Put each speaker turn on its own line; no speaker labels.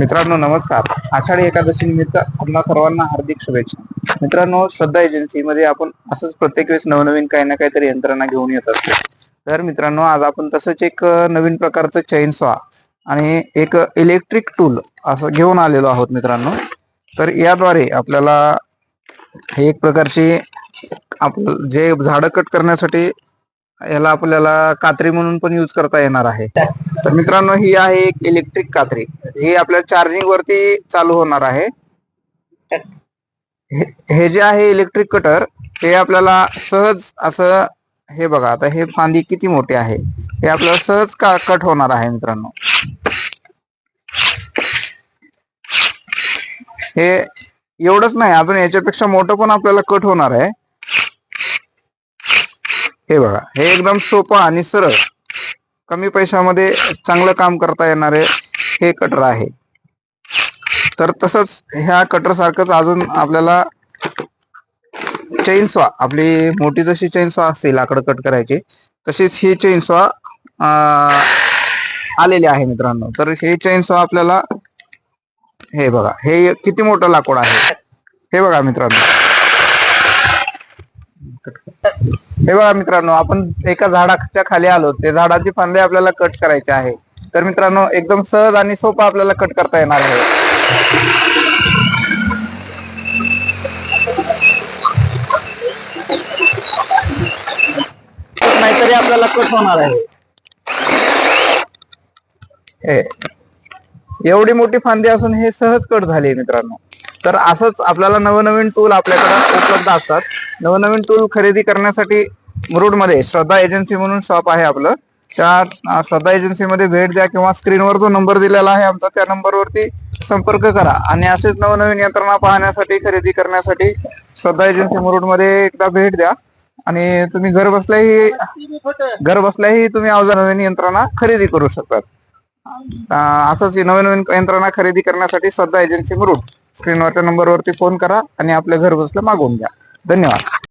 मित्रांनो नमस्कार. आषाढी एकादशी निमित्त आपल्या सर्वांना हार्दिक शुभेच्छा. मित्रांनो श्रद्धा एजन्सीमध्ये आपण असंच प्रत्येक वेळेस नवनवीन काही ना काहीतरी यंत्रणा घेऊन येत असतो. तर मित्रांनो आज आपण तसंच एक नवीन प्रकारचं चैन स्वा आणि एक इलेक्ट्रिक टूल असं घेऊन आलेलो आहोत मित्रांनो. तर याद्वारे आपल्याला हे एक प्रकारची आपलं जे झाडं कट करण्यासाठी याला आपल्याला कात्री म्हणून पण यूज करता येणार आहे. तर मित्रांनो ही आहे एक इलेक्ट्रिक कात्री. ही आपल्या चार्जिंग वरती चालू होणार आहे. हे- जे आहे इलेक्ट्रिक कटर हे आपल्याला सहज असं हे बघा आता हे फांदी किती मोठी आहे? हे आपल्याला सहज का कट होणार आहे मित्रांनो? हे एवढंच नाही अजून याच्यापेक्षा मोठं पण आपल्याला कट होणार आहे. हे बघा हे एकदम सोपं आणि सरळ. कमी पैशामध्ये चांगलं काम करता येणारे हे कटर आहे. तर तसंच ह्या कटर सारखंच अजून आपल्याला चैनस्वा आपली मोठी जशी चैनस्वा असते लाकडं कट करायची तशीच ही चैनस्वा आलेली आहे मित्रांनो. तर हे चैनस्वा आपल्याला हे बघा हे किती मोठं लाकूड आहे? हे बघा मित्रांनो. हे बघा मित्रांनो आपण एका झाडाच्या खाली आलो ते झाडाची फांदे आपल्याला कट करायचे आहे. तर मित्रांनो एकदम सहज आणि सोपं आपल्याला कट करता येणार आहे. नाहीतरी आपल्याला कट होणार आहे. हे. एवढी मोठी फांदी असून हे सहज कट झाली मित्रांनो. तर असंच आपल्याला नवनवीन टूल आपल्याकडे उपलब्ध असतात. नवनवीन टूल खरेदी करण्यासाठी मुरुडमध्ये श्रद्धा एजन्सी म्हणून शॉप आहे आपलं. त्या श्रद्धा एजन्सीमध्ये भेट द्या किंवा स्क्रीनवर जो नंबर दिलेला आहे आमचा त्या नंबरवरती संपर्क करा. आणि असेच नवनवीन यंत्रणा पाहण्यासाठी खरेदी करण्यासाठी श्रद्धा एजन्सी मुरुडमध्ये एकदा भेट द्या. आणि तुम्ही घर बसल्याही घर बसल्याही तुम्ही अवजार नवीन यंत्रणा खरेदी करू शकतात. असंच नवीन नवीन यंत्रणा खरेदी करण्यासाठी श्रद्धा एजन्सी मुरुड स्क्रीनवरच्या नंबरवरती फोन करा आणि आपल्या घर बसल्या मागवून घ्या. धन्यवाद.